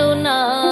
yêu nào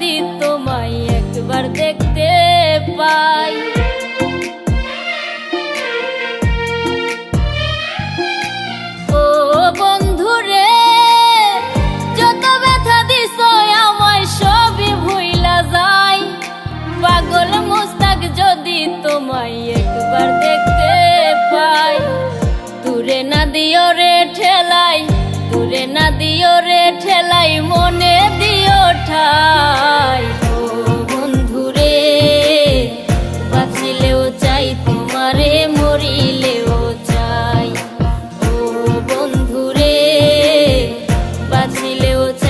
যদি তোমায় একবার দেখতে পাই। ও বন্ধু রে যত ব্যথা দিস আমায় সবই ভুইলা যাই পাগল মুস্তাক যদি তোমায় একবার দেখতে পাই, দূরে না দিও রে ঠেলাই, দূরে না দিও রে ঠেলাই, মনে দিও ওঠাই ও বন্ধুরে বাঁচিলেও চাই তোমারে মরিলেও চাই। ও বন্ধুরে বাঁচিলেও চাই